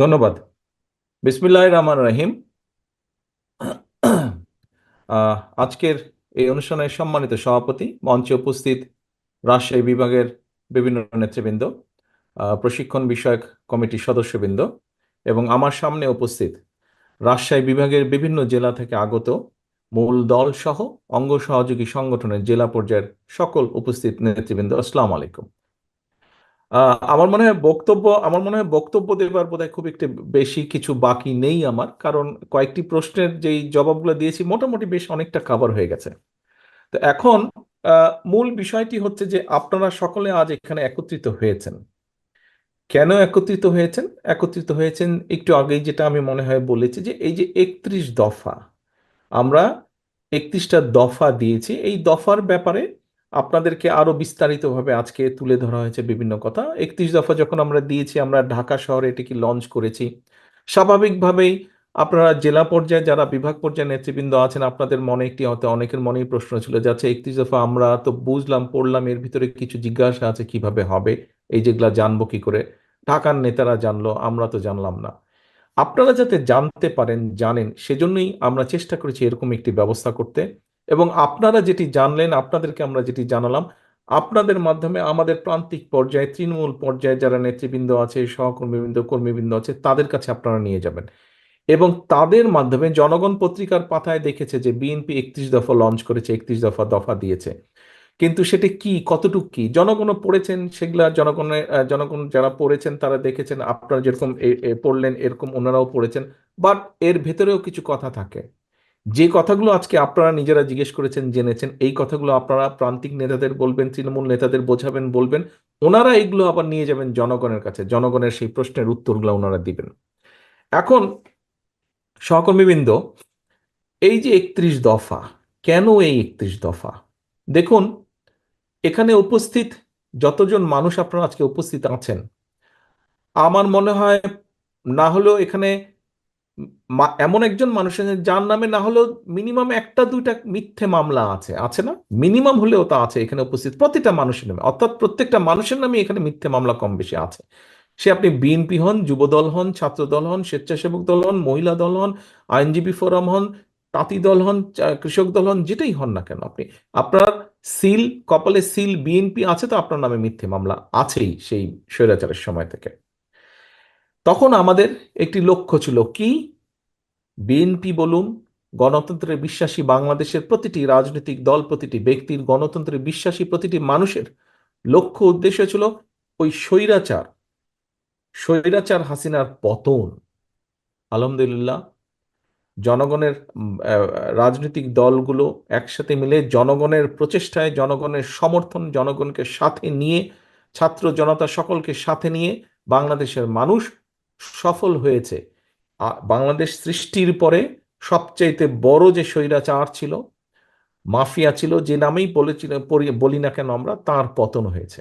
ধন্যবাদ। বিসমিল্লাহ রহমান রহিম। আজকের এই অনুষ্ঠানের সম্মানিত সভাপতি, মঞ্চে উপস্থিত রাজশাহী বিভাগের বিভিন্ন নেতৃবৃন্দ প্রশিক্ষণ বিষয়ক কমিটির সদস্যবৃন্দ এবং আমার সামনে উপস্থিত রাজশাহী বিভাগের বিভিন্ন জেলা থেকে আগত মূল দল সহ অঙ্গ সহযোগী সংগঠনের জেলা পর্যায়ের সকল উপস্থিত নেতৃবৃন্দ, আসসালামু আলাইকুম। আমার মনে হয় বক্তব্য, আমার মনে হয় বক্তব্য দেবার বোধহয় খুব একটি বেশি কিছু বাকি নেই আমার। কারণ কয়েকটি প্রশ্নের যেই জবাবগুলো দিয়েছি, মোটামুটি বেশ অনেকটা কাভার হয়ে গেছে। তো এখন মূল বিষয়টি হচ্ছে যে আপনারা সকলে আজ এখানে একত্রিত হয়েছেন। কেন একত্রিত হয়েছেন? একত্রিত হয়েছেন একটু আগেই যেটা আমি মনে হয় বলেছি যে এই যে একত্রিশ দফা, আমরা একত্রিশটা দফা দিয়েছি। এই দফার ব্যাপারে আপনাদেরকে আরও বিস্তারিতভাবে আজকে তুলে ধরা হয়েছে বিভিন্ন কথা। একত্রিশ দফা যখন আমরা দিয়েছি, আমরা ঢাকা শহরে এটিকে লঞ্চ করেছি। স্বাভাবিকভাবেই আপনারা জেলা পর্যায়ে যারা বিভাগ পর্যায়ে নেতৃবৃন্দ আছেন, আপনাদের মনে একটি হয়তো অনেকের মনেই প্রশ্ন ছিল যাচ্ছে একত্রিশ দফা আমরা তো বুঝলাম, পড়লাম, এর ভিতরে কিছু জিজ্ঞাসা আছে কীভাবে হবে? এই যেগুলা জানব কি করে? ঢাকার নেতারা জানলো, আমরা তো জানলাম না। আপনারা যাতে জানতে পারেন, জানেন, সেজন্যই আমরা চেষ্টা করেছি এরকম একটি ব্যবস্থা করতে। এবং আপনারা যেটি জানলেন, আপনাদেরকে আমরা যেটি জানালাম, আপনাদের মাধ্যমে আমাদের প্রান্তিক পর্যায়ে, তৃণমূল পর্যায়ে যারা নেতৃবৃন্দ আছে, সহকর্মীবৃন্দ, কর্মীবৃন্দ আছে, তাদের কাছে আপনারা নিয়ে যাবেন। এবং তাদের মাধ্যমে জনগণ পত্রিকার পাতায় দেখেছে যে বিএনপি একত্রিশ দফা লঞ্চ করেছে, একত্রিশ দফা দফা দিয়েছে। কিন্তু সেটা কি, কতটুক কি? জনগণও পড়েছেন, সেগুলা জনগণের জনগণ যারা পড়েছেন, তারা দেখেছেন, আপনারা যেরকম পড়লেন, এরকম ওনারাও পড়েছেন, বাট এর ভেতরেও কিছু কথা থাকে। যে কথাগুলো আজকে আপনারা নিজেরা জিজ্ঞেস করেছেন, জেনেছেন, এই কথাগুলো আপনারা প্রান্তিক নেতাদের বলবেন, তৃণমূল নেতাদের বোঝাবেন, বলবেন, ওনারা এগুলো আবার নিয়ে যাবেন জনগণের কাছে। জনগণের সেই প্রশ্নের উত্তরগুলো ওনারা দিবেন। এখন সহকর্মীবৃন্দ, এই যে একত্রিশ দফা, কেন এই একত্রিশ দফা? দেখুন, এখানে উপস্থিত যতজন মানুষ আপনারা আজকে উপস্থিত আছেন, আমার মনে হয় না হলেও এখানে এমন একজন মানুষের যার নামে না হলেও মিনিমাম একটা দুইটা মিথ্যে মামলা আছে আছে না? মিনিমাম হলেও তা আছে এখানে উপস্থিত প্রতিটা মানুষের নামে। অর্থাৎ প্রত্যেকটা মানুষের নামে এখানে মিথ্যে মামলা কম বেশি আছে। সে আপনি বিএনপি হন যুবদল হন, ছাত্র দল হন, স্বেচ্ছাসেবক দল হন, মহিলা দল হন, আইনজীবী ফোরাম হন, তাঁতি দল হন কৃষক দল হন, যেটাই হন না কেন আপনি। আপনার সিল, কপালে সিল বিএনপি আছে তো আপনার নামে মিথ্যে মামলা আছেই সেই স্বৈরাচারের সময় থেকে। তখন আমাদের একটি লক্ষ্য ছিল কি? বিএনপি বলুন গণতন্ত্রে বিশ্বাসী বাংলাদেশের প্রতিটি রাজনৈতিক দল, প্রতিটি ব্যক্তির গণতন্ত্রে বিশ্বাসী প্রতিটি মানুষের লক্ষ্য উদ্দেশ্য ছিল ওই স্বৈরাচার। স্বৈরাচার হাসিনার পতন। আলহামদুলিল্লাহ, জনগণের রাজনৈতিক দলগুলো একসাথে মিলে জনগণের প্রচেষ্টায়, জনগণের সমর্থন, জনগণকে সাথে নিয়ে, ছাত্র জনতা সকলকে সাথে নিয়ে বাংলাদেশের মানুষ সফল হয়েছে। বাংলাদেশ সৃষ্টির পরে সবচাইতে বড় যে স্বৈরাচার ছিল, মাফিয়া ছিল, যে নামেই বলেছিল বলি না কেন আমরা, তার পতন হয়েছে।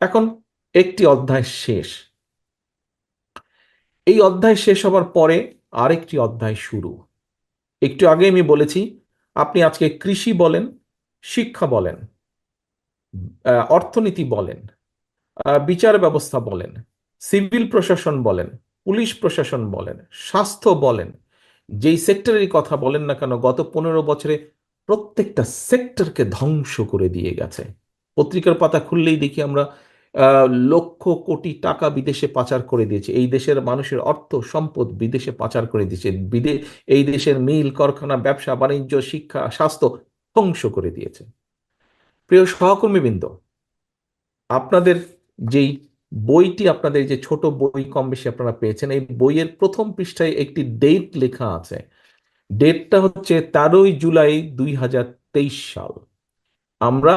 এখন একটি অধ্যায় শেষ। এই অধ্যায় শেষ হবার পরে আরেকটি অধ্যায় শুরু। একটু আগে আমি বলেছি, আপনি আজকে কৃষি বলেন, শিক্ষা বলেন অর্থনীতি বলেন বিচার ব্যবস্থা বলেন সিভিল প্রশাসন বলেন, পুলিশ প্রশাসন বলেন, স্বাস্থ্য বলেন, যেই সেক্টরের কথা বলেন না কেন, গত পনেরো বছরে প্রত্যেকটা সেক্টরকে ধ্বংস করে দিয়ে গেছে। পত্রিকার পাতা খুললেই দেখি আমরা লক্ষ কোটি টাকা বিদেশে পাচার করে দিয়েছে। এই দেশের মানুষের অর্থ, সম্পদ বিদেশে পাচার করে দিয়েছে। বিদে, এই দেশের মিল, কারখানা, ব্যবসা, বাণিজ্য, শিক্ষা, স্বাস্থ্য ধ্বংস করে দিয়েছে। প্রিয় সহকর্মীবৃন্দ, আপনাদের যেই বইটি আপনাদের যে ছোট বই কম বেশি আপনারা পেয়েছেন, এই বইয়ের প্রথম পৃষ্ঠায় একটি ডেট লেখা আছে। ডেটটা হচ্ছে তেরোই জুলাই দুই হাজার তেইশ সাল। আমরা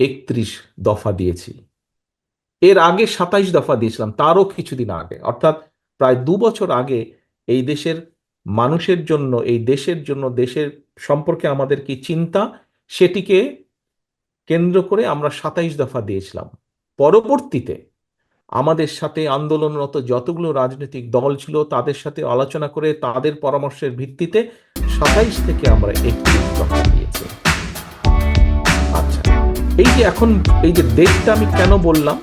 একত্রিশ দফা দিয়েছি। এর আগে সাতাইশ দফা দিয়েছিলাম, তারও কিছুদিন আগে। অর্থাৎ প্রায় দু বছর আগে এই দেশের মানুষের জন্য, এই দেশের জন্য, দেশের সম্পর্কে আমাদের কি চিন্তা, সেটিকে কেন্দ্র করে আমরা সাতাইশ দফা দিয়েছিলাম। পরবর্তীতে আমাদের সাথে আন্দোলনরত যতগুলো রাজনৈতিক দল ছিল তাদের সাথে আলোচনা করে তাদের পরামর্শের ভিত্তিতে সাতাইশ থেকে আমরা দফা দিয়েছি। আচ্ছা এই যে এখন, এই যে ডেটটা আমি কেন বললাম?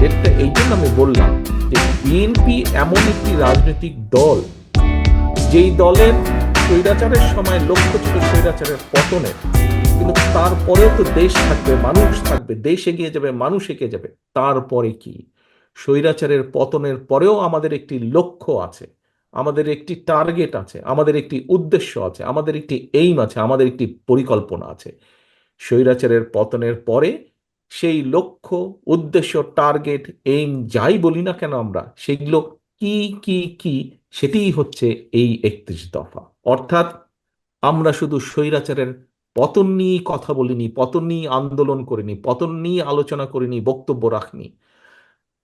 ডেটটা এই জন্য আমি বললাম যে বিএনপি এমন একটি রাজনৈতিক দল, যেই দলের স্বৈরাচারের সময় লক্ষ্য ছিল স্বৈরাচারের পতনের। কিন্তু তারপরেও তো দেশ থাকবে, মানুষ থাকবে, দেশ এগিয়ে যাবে, মানুষ এগিয়ে যাবে। তারপরে কি? স্বৈরাচারের পতনের পরেও আমাদের একটি লক্ষ্য আছে, আমাদের একটি টার্গেট আছে, আমাদের একটি উদ্দেশ্য আছে, আমাদের একটি এইম আছে, আমাদের একটি পরিকল্পনা আছে। স্বৈরাচারের পতনের পরে সেই লক্ষ্য, উদ্দেশ্য টার্গেট এইম যাই বলি না কেন আমরা, সেগুলো কি কি কি সেটিই হচ্ছে এই একত্রিশ দফা। অর্থাৎ আমরা শুধু স্বৈরাচারের পতন নিয়ে কথা বলিনি, পতন নিয়ে আন্দোলন করিনি, পতন নিয়ে আলোচনা করিনি, বক্তব্য রাখনি।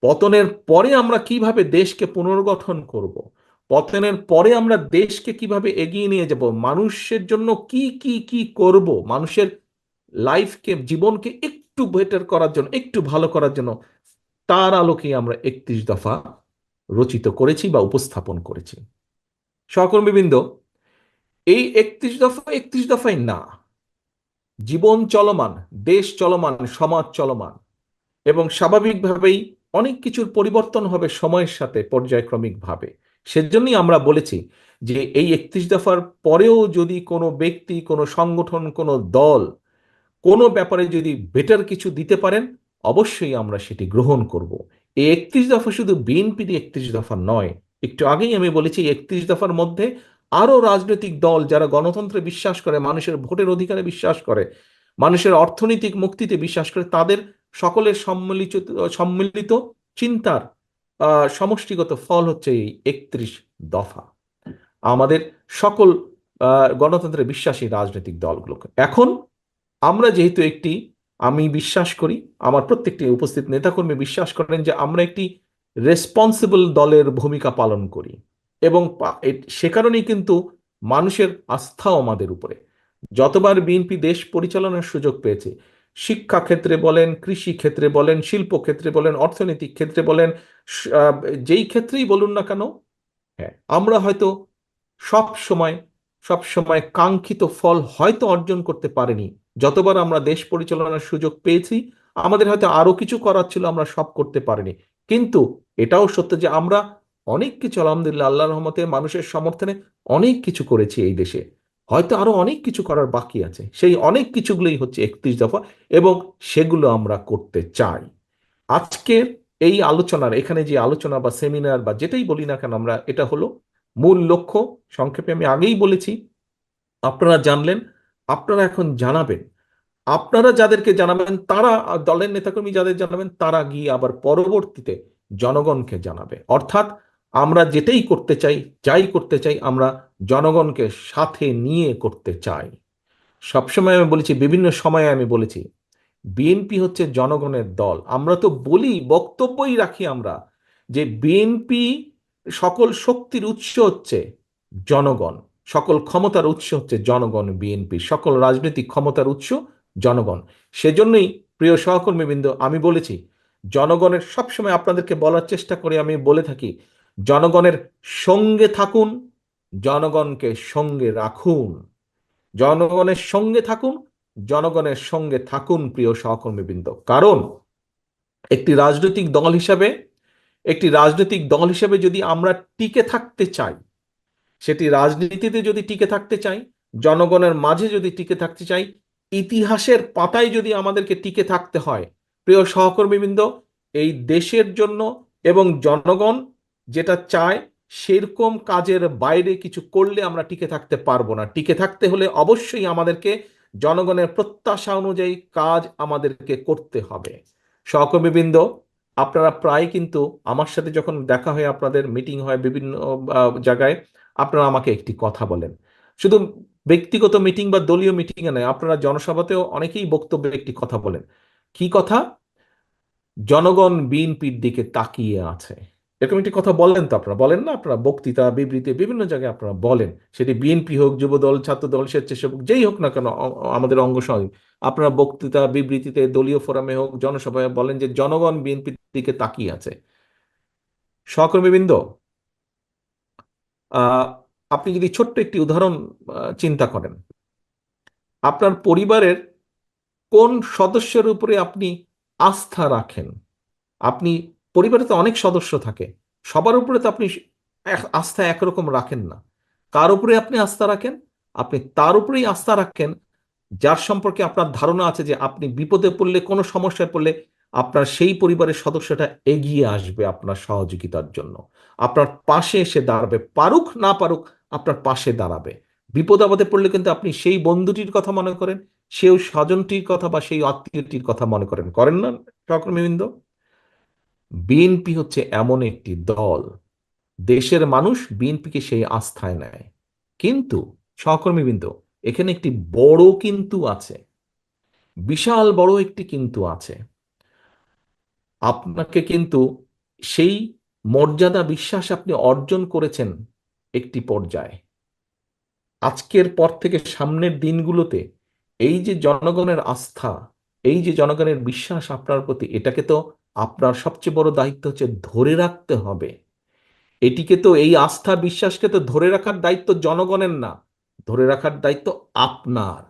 পতনের পরে আমরা কীভাবে দেশকে পুনর্গঠন করব? পতনের পরে আমরা দেশকে কীভাবে এগিয়ে নিয়ে যাব? মানুষের জন্য কি কি কি করব? মানুষের লাইফকে, জীবনকে একটু বেটার করার জন্য, একটু ভালো করার জন্য তার আলোকে আমরা একত্রিশ দফা রচিত করেছি বা উপস্থাপন করেছি। সহকর্মীবৃন্দ এই একত্রিশ দফা, একত্রিশ দফাই না। জীবন চলমান, দেশ চলমান, সমাজ চলমান। এবং স্বাভাবিকভাবেই অনেক কিছুর পরিবর্তন হবে সময়ের সাথে পর্যায়ক্রমিকভাবে। সেজন্যই আমরা বলেছি যে এই একত্রিশ দফার পরেও যদি কোনো ব্যক্তি, কোনো সংগঠন, কোনো দল কোনো ব্যাপারে যদি বেটার কিছু দিতে পারেন, অবশ্যই আমরা সেটি গ্রহণ করব। এই একত্রিশ দফা শুধু বিএনপির একত্রিশ দফা নয়, একটু আগেই আমি বলেছি একত্রিশ দফার মধ্যে আরও রাজনৈতিক দল যারা গণতন্ত্রে বিশ্বাস করে, মানুষের ভোটের অধিকারে বিশ্বাস করে, মানুষের অর্থনৈতিক মুক্তিতে বিশ্বাস করে, তাদের সকলের সম্মিলিত সম্মিলিত চিন্তার সমষ্টিগত ফল হচ্ছে এই একত্রিশ দফা। আমাদের সকল গণতন্ত্রে বিশ্বাসী রাজনৈতিক দলগুলোকে। এখন আমরা যেহেতু একটি, আমি বিশ্বাস করি, আমার প্রত্যেকটি উপস্থিত নেতাকর্মী বিশ্বাস করেন যে আমরা একটি রেসপন্সিবল দলের ভূমিকা পালন করি। এবং সে কারণেই কিন্তু মানুষের আস্থাও আমাদের উপরে। যতবার বিএনপি দেশ পরিচালনার সুযোগ পেয়েছে শিক্ষা ক্ষেত্রে বলেন কৃষি ক্ষেত্রে বলেন শিল্প ক্ষেত্রে বলেন অর্থনৈতিক ক্ষেত্রে বলেন যেই ক্ষেত্রেই বলুন না কেন হ্যাঁ। আমরা হয়তো সব সময় সব সময় কাঙ্ক্ষিত ফল হয়তো অর্জন করতে পারিনি। যতবার আমরা দেশ পরিচালনার সুযোগ পেয়েছি আমাদের হয়তো আরও কিছু করার ছিল আমরা সব করতে পারিনি। কিন্তু এটাও সত্য যে আমরা অনেক কিছু আলহামদুলিল্লাহ আল্লাহ রহমতে মানুষের সমর্থনে অনেক কিছু করেছি এই দেশে। হয়তো আরও অনেক কিছু করার বাকি আছে। সেই অনেক কিছুগুলোই হচ্ছে একত্রিশ দফা এবং সেগুলো আমরা করতে চাই। আজকের এই আলোচনার, এখানে যে আলোচনা বা সেমিনার বা যেটাই বলি না কেন আমরা, এটা হলো মূল লক্ষ্য। সংক্ষেপে আমি আগেই বলেছি, আপনারা জানলেন, আপনারা এখন জানাবেন। আপনারা যাদেরকে জানাবেন, তারা দলের নেতাকর্মী যাদের জানাবেন, তারা গিয়ে আবার পরবর্তীতে জনগণকে জানাবে। অর্থাৎ আমরা যেটাই করতে চাই, যাই করতে চাই, আমরা জনগণকে সাথে নিয়ে করতে চাই। সবসময় আমি বলেছি, বিভিন্ন সময়ে আমি বলেছি বিএনপি হচ্ছে জনগণের দল। আমরা তো বলি, বক্তব্যই রাখি আমরা যে বিএনপি সকল শক্তির উৎস হচ্ছে জনগণ। সকল ক্ষমতার উৎস হচ্ছে জনগণ বিএনপি সকল রাজনৈতিক ক্ষমতার উৎস জনগণ। সেজন্যই, প্রিয় সহকর্মীবৃন্দ, আমি বলেছি, জনগণের সবসময় আপনাদেরকে বলার চেষ্টা করে আমি বলে থাকি জনগণের সঙ্গে থাকুন, জনগণকে সঙ্গে রাখুন। জনগণের সঙ্গে থাকুন, জনগণের সঙ্গে থাকুন প্রিয় সহকর্মীবৃন্দ। কারণ একটি রাজনৈতিক দল হিসাবে, একটি রাজনৈতিক দল হিসেবে যদি আমরা টিকে থাকতে চাই, সেটি রাজনীতিতে যদি টিকে থাকতে চাই, জনগণের মাঝে যদি টিকে থাকতে চাই, ইতিহাসের পাতায় যদি আমাদেরকে টিকে থাকতে হয়, প্রিয় সহকর্মীবৃন্দ, এই দেশের জন্য এবং জনগণ যেটা চায় সেরকম কাজের বাইরে কিছু করলে আমরা টিকে থাকতে পারব না। টিকে থাকতে হলে অবশ্যই আমাদেরকে জনগণের প্রত্যাশা অনুযায়ী কাজ আমাদেরকে করতে হবে। সহকর্মীবৃন্দ, আপনারা প্রায় কিন্তু আমার সাথে যখন দেখা হয়, আপনাদের মিটিং হয় বিভিন্ন জায়গায়, আপনারা আমাকে একটি কথা বলেন। শুধু ব্যক্তিগত মিটিং বা দলীয় মিটিংয়ে নয়, আপনারা জনসভাতেও অনেকেই বক্তব্যে একটি কথা বলেন। কি কথা? জনগণ বিএনপির দিকে তাকিয়ে আছে। এরকম একটি কথা বলেন তো আপনারা, বলেন না আপনারা, বক্তৃতা, বিবৃতি বিভিন্ন জায়গায় আপনারা বলেন। সেটি বিএনপি হোক, যুবদল, ছাত্রদল, স্বেচ্ছাসেবক, যেই হোক না কেন আমাদের অঙ্গ সঙ্গে আপনারা বক্তৃতা, বিবৃতিতে, দলীয় ফোরামে হোক, জনসভায় বলেন যে জনগণ বিএনপির দিকে তাকিয়ে আছে। সহকর্মীবৃন্দ আপনি যদি ছোট্ট একটি উদাহরণ চিন্তা করেন। আপনার পরিবারের কোন সদস্যের উপরে আপনি আস্থা রাখেন? আপনি পরিবারে তো অনেক সদস্য থাকে। সবার উপরে তো আপনি আস্থা একরকম রাখেন না। কার উপরে আপনি আস্থা রাখেন? আপনি তার উপরেই আস্থা রাখেন, যার সম্পর্কে আপনার ধারণা আছে যে আপনি বিপদে পড়লে, কোনো সমস্যায় পড়লে আপনার সেই পরিবারের সদস্যটা এগিয়ে আসবে আপনার সহযোগিতার জন্য। আপনার পাশে এসে দাঁড়াবে। পারুক না পারুক, আপনার পাশে দাঁড়াবে। বিপদ আপদে পড়লে কিন্তু আপনি সেই বন্ধুটির কথা মনে করেন সেই স্বজনটির কথা বা সেই আত্মীয়টির কথা মনে করেন। করেন না সহকর্মীবৃন্দ? বিএনপি হচ্ছে এমন একটি দল। দেশের মানুষ বিএনপিকে সেই আস্থায় নেয়। কিন্তু সহকর্মীবৃন্দ, এখানে একটি বড় কিন্তু আছে। বিশাল বড় একটি কিন্তু আছে। আপনাকে কিন্তু সেই মর্যাদা বিশ্বাস আপনি অর্জন করেছেন একটি পর্যায়ে। আজকের পর থেকে সামনের দিনগুলোতে এই যে জনগণের আস্থা, এই যে জনগণের বিশ্বাস আপনার প্রতি, এটাকে তো আপনার সবচেয়ে বড় দায়িত্ব হচ্ছে ধরে রাখতে হবে। এটিকে তো এই আস্থা বিশ্বাসকে তো ধরে রাখার দায়িত্ব জনগণের না, ধরে রাখার দায়িত্ব আপনার।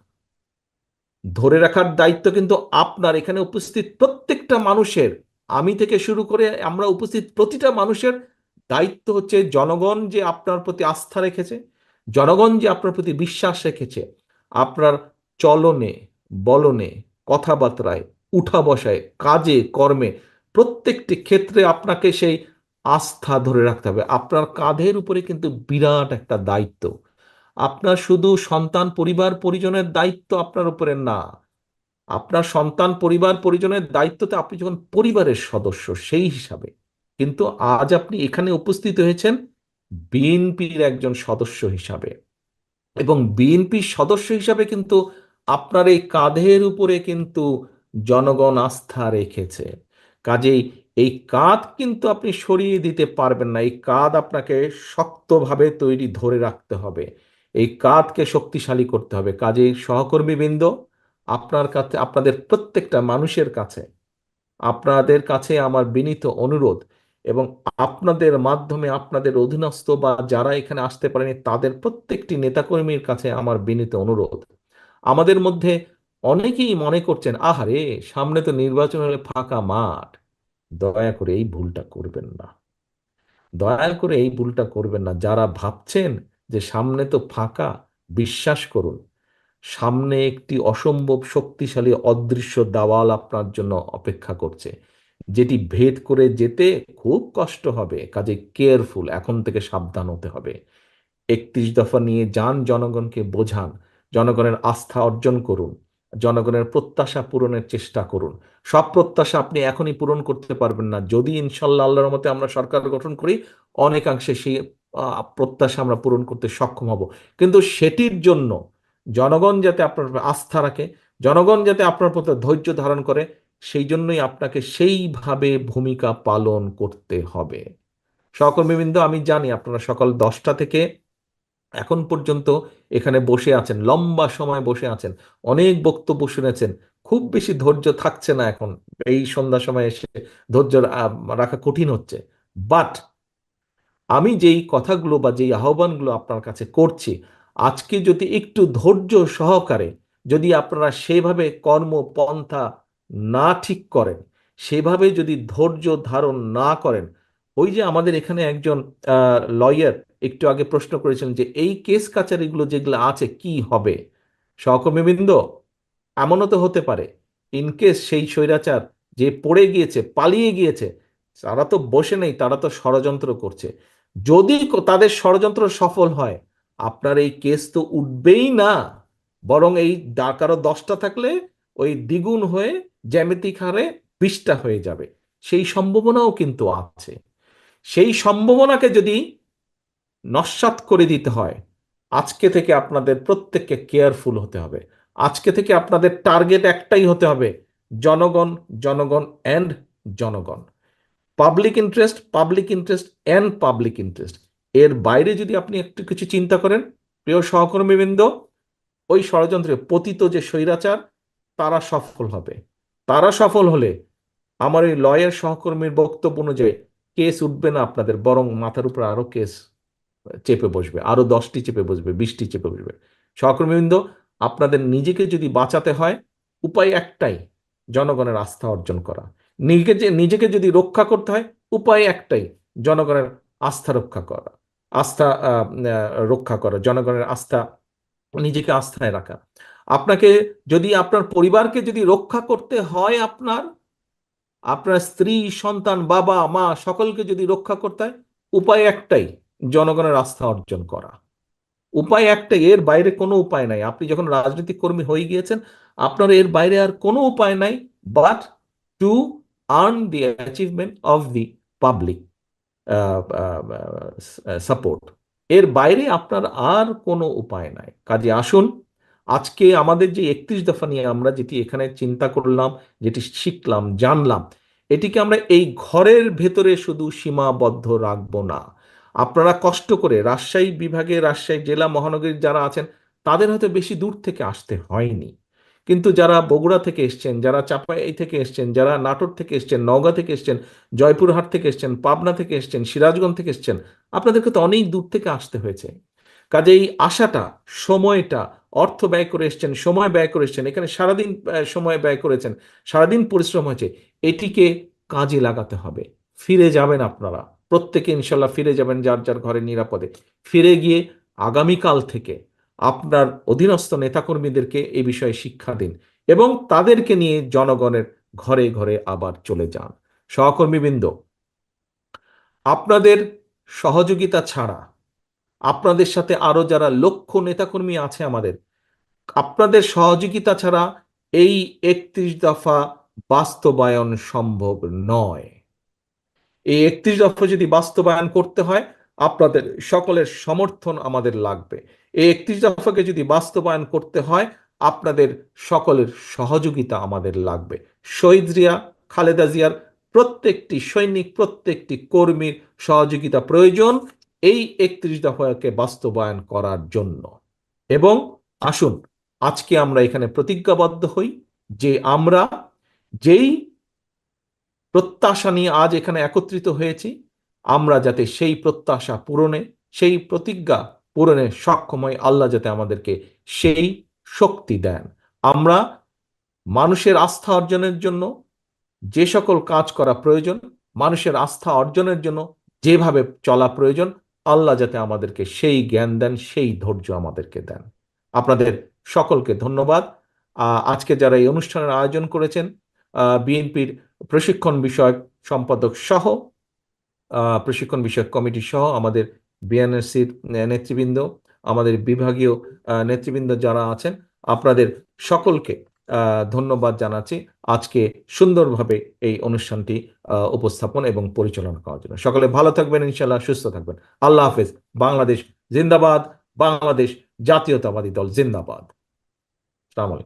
ধরে রাখার দায়িত্ব কিন্তু আপনার, এখানে উপস্থিত প্রত্যেকটা মানুষের। আমি থেকে শুরু করে আমরা উপস্থিত প্রতিটা মানুষের দায়িত্ব হচ্ছে জনগণ যে আপনার প্রতি আস্থা রেখেছে, জনগণ যে আপনার প্রতি বিশ্বাস রেখেছে, আপনার চলনে, বলনে, কথাবার্তায়, উঠা বসায়, কাজে, কর্মে প্রত্যেকটি ক্ষেত্রে আপনাকে সেই আস্থা ধরে রাখতে হবে। আপনার কাঁধের উপরে কিন্তু বিরাট একটা দায়িত্ব। আপনার শুধু সন্তান, পরিবার, পরিজনের দায়িত্ব আপনার উপরে না। আপনার সন্তান, পরিবার, পরিজনের দায়িত্বতে আপনি যখন পরিবারের সদস্য, সেই হিসাবে। কিন্তু আজ আপনি এখানে উপস্থিত হয়েছেন বিএনপির একজন সদস্য হিসাবে। এবং বিএনপির সদস্য হিসাবে কিন্তু আপনার এই কাঁধের উপরে কিন্তু জনগণ আস্থা রেখেছে। কাজেই এই কাঁধ কিন্তু আপনি সরিয়ে দিতে পারবেন না। এই কাঁধ আপনাকে শক্তভাবে তৈরি ধরে রাখতে হবে। এই কাঁধকে শক্তিশালী করতে হবে। কাজেই সহকর্মীবৃন্দ, আপনার কাছে, আপনাদের প্রত্যেকটা মানুষের কাছে, আপনাদের কাছে আমার বিনীত অনুরোধ এবং আপনাদের মাধ্যমে আপনাদের অধীনস্থ বা যারা এখানে আসতে পারেনি, তাদের প্রত্যেকটি নেতাকর্মীর কাছে আমার বিনীত অনুরোধ। আমাদের মধ্যে অনেকেই মনে করছেন, আহারে, সামনে তো নির্বাচন হলে ফাঁকা মাঠ। দয়া করে এই ভুলটা করবেন না। দয়া করে এই ভুলটা করবেন না। যারা ভাবছেন যে সামনে তো ফাঁকা, বিশ্বাস করুন, সামনে একটি অসম্ভব শক্তিশালী অদৃশ্য দাওয়াল আপনার জন্য অপেক্ষা করছে, যেটি ভেদ করে যেতে খুব কষ্ট হবে। কাজে কেয়ারফুল, এখন থেকে সাবধান হতে হবে। একত্রিশ দফা নিয়ে যান জনগণকে বোঝান, জনগণের আস্থা অর্জন করুন। জনগণের প্রত্যাশা পূরণের চেষ্টা করুন। সব প্রত্যাশা আপনি এখনই পূরণ করতে পারবেন না। যদি ইনশাল্লাহ আল্লাহর মতে আমরা সরকার গঠন করি, অনেকাংশে সেই প্রত্যাশা আমরা পূরণ করতে সক্ষম হব। কিন্তু সেটির জন্য জনগণ যাতে আপনার আস্থা রাখে, জনগণ যাতে আপনার প্রতি ধৈর্য ধারণ করে, সেই জন্যই আপনাকে সেইভাবে ভূমিকা পালন করতে হবে। সহকর্মীবৃন্দ, আমি জানি আপনারা সকাল দশটা থেকে এখন পর্যন্ত এখানে বসে আছেন, লম্বা সময় বসে আছেন, অনেক বক্তব্য শুনেছেন, খুব বেশি ধৈর্য থাকছে না এখন। এই সন্ধ্যা সময় এসে ধৈর্য রাখা কঠিন হচ্ছে। বাট আমি যেই কথাগুলো বা যেই আহ্বানগুলো আপনার কাছে করছি, আজকে যদি একটু ধৈর্য সহকারে যদি আপনারা সেভাবে কর্মপন্থা না ঠিক করেন, সেভাবে যদি ধৈর্য ধারণ না করেন, ওই যে আমাদের এখানে একজন লয়ার একটু আগে প্রশ্ন করেছিলেন যে, এই কেস কাচারিগুলো যেগুলো আছে, কি হবে? সহকর্মীবৃন্দ, এমনও তো হতে পারে। ইনকেস সেই স্বৈরাচার যে পড়ে গিয়েছে, পালিয়ে গিয়েছে, তারা তো বসে নেই, তারা তো ষড়যন্ত্র করছে। যদি তাদের ষড়যন্ত্র সফল হয়, আপনার এই কেস তো উঠবেই না। বরং এই কারও দশটা থাকলে, ওই দ্বিগুণ হয়ে জ্যামিতিক হারে বিশটা হয়ে যাবে। সেই সম্ভাবনাও কিন্তু আছে। সেই সম্ভাবনাকে যদি নস্যাৎ করে দিতে হয়। আজকে থেকে আপনাদের প্রত্যেককে কেয়ারফুল হতে হবে। আজকে থেকে আপনাদের টার্গেট একটাই হতে হবে, জনগণ জনগণ অ্যান্ড জনগণ। Public interest public interest and public interest. এর বাইরে যদি আপনি একটু কিছু চিন্তা করেন, প্রিয় সহকর্মীবৃন্দ, ওই ষড়যন্ত্রে পতিত যে স্বৈরাচার, তারা সফল হবে। তারা সফল হলে আমার এই লয়ের সহকর্মীর বক্তব্য অনুযায়ী কেস উঠবে না আপনাদের, বরং মাথার উপর আরও কেস চেপে বসবে, আরও দশটি চেপে বসবে, বিশটি চেপে বসবে। সহকর্মীবৃন্দ, আপনাদের নিজেকে যদি বাঁচাতে হয়, উপায় একটাই, জনগণের আস্থা অর্জন করা। নিজেকে নিজেকে যদি রক্ষা করতে হয়, উপায় একটাই, জনগণের আস্থা রক্ষা করা। আস্থা রক্ষা করা, জনগণের আস্থা, নিজেকে আস্থায় রাখা। আপনাকে যদি, আপনার পরিবারকে যদি রক্ষা করতে হয় আপনার আপনার স্ত্রী, সন্তান, বাবা, মা, সকলকে যদি রক্ষা করতে হয়, উপায় একটাই জনগণের আস্থা অর্জন করা। উপায় একটাই, এর বাইরে কোনো উপায় নাই। আপনি যখন রাজনৈতিক কর্মী হয়ে গিয়েছেন, আপনার এর বাইরে আর কোনো উপায় নাই but to earn the achievement of the public support এর বাইরে আপনার আর কোনো উপায় নাই। কাজে আসুন, আজকে আমাদের যে একত্রিশ দফা নিয়ে আমরা যেটি এখানে চিন্তা করলাম, যেটি শিখলাম, জানলাম, এটিকে আমরা এই ঘরের ভেতরে শুধু সীমাবদ্ধ রাখব না। আপনারা কষ্ট করে রাজশাহী বিভাগে রাজশাহী জেলা মহানগরীর যারা আছেন, তাদের হয়তো বেশি দূর থেকে আসতে হয়নি। কিন্তু যারা বগুড়া থেকে এসছেন, যারা চাপাই থেকে এসছেন, যারা নাটোর থেকে এসছেন, নওগাঁ থেকে এসছেন, জয়পুরহাট থেকে এসছেন, পাবনা থেকে এসছেন, সিরাজগঞ্জ থেকে এসছেন, আপনাদেরকে তো অনেক দূর থেকে আসতে হয়েছে। কাজে এই আশাটা, সময়টা, অর্থ ব্যয় করে এসছেন, সময় ব্যয় করে এসছেন, এখানে সারাদিন সময় ব্যয় করেছেন, সারাদিন পরিশ্রম হয়েছে, এটিকে কাজে লাগাতে হবে। ফিরে যাবেন আপনারা। প্রত্যেকে ইনশাল্লাহ ফিরে যাবেন যার যার ঘরে নিরাপদে। ফিরে গিয়ে আগামীকাল থেকে আপনার অধীনস্থ নেতাকর্মীদেরকে এই বিষয়ে শিক্ষা দিন এবং তাদেরকে নিয়ে জনগণের ঘরে ঘরে আবার চলে যান। সহকর্মীবৃন্দ, আপনাদের সহযোগিতা ছাড়া, আপনাদের সাথে আরও যারা লক্ষ নেতাকর্মী আছে আমাদের, আপনাদের সহযোগিতা ছাড়া এই একত্রিশ দফা বাস্তবায়ন সম্ভব নয়। এই একত্রিশ দফা যদি বাস্তবায়ন করতে হয়, আপনাদের সকলের সমর্থন আমাদের লাগবে। এই একত্রিশ দফাকে যদি বাস্তবায়ন করতে হয়, আপনাদের সকলের সহযোগিতা আমাদের লাগবে। শহীদ রিয়া খালেদা জিয়ার প্রত্যেকটি সৈনিক, প্রত্যেকটি কর্মীর সহযোগিতা প্রয়োজন এই একত্রিশ দফাকে বাস্তবায়ন করার জন্য। এবং আসুন, আজকে আমরা এখানে প্রতিজ্ঞাবদ্ধ হই যে আমরা যেই প্রত্যাশা নিয়ে আজ এখানে একত্রিত হয়েছি। আমরা যাতে সেই প্রত্যাশা পূরণে, সেই প্রতিজ্ঞা পূরণে সক্ষম হই আল্লাহ যাতে আমাদেরকে সেই শক্তি দেন। আমরা মানুষের আস্থা অর্জনের জন্য যে সকল কাজ করা প্রয়োজন, মানুষের আস্থা অর্জনের জন্য যেভাবে চলা প্রয়োজন, আল্লাহ যাতে আমাদেরকে সেই জ্ঞান দেন, সেই ধৈর্য আমাদেরকে দেন। আপনাদের সকলকে ধন্যবাদ। আজকে যারা এই অনুষ্ঠানের আয়োজন করেছেন বিএনপির প্রশিক্ষণ বিষয়ক সম্পাদক সহ প্রশিক্ষণ বিষয়ক কমিটি সহ আমাদের বিএনএসসির নেতৃবৃন্দ, আমাদের বিভাগীয় নেতৃবৃন্দ যারা আছেন, আপনাদের সকলকে ধন্যবাদ জানাচ্ছি আজকে সুন্দরভাবে এই অনুষ্ঠানটি উপস্থাপন এবং পরিচালনা করার জন্য। সকলে ভালো থাকবেন ইনশাল্লাহ সুস্থ থাকবেন। আল্লাহ হাফেজ। বাংলাদেশ জিন্দাবাদ, বাংলাদেশ জাতীয়তাবাদী দল জিন্দাবাদ।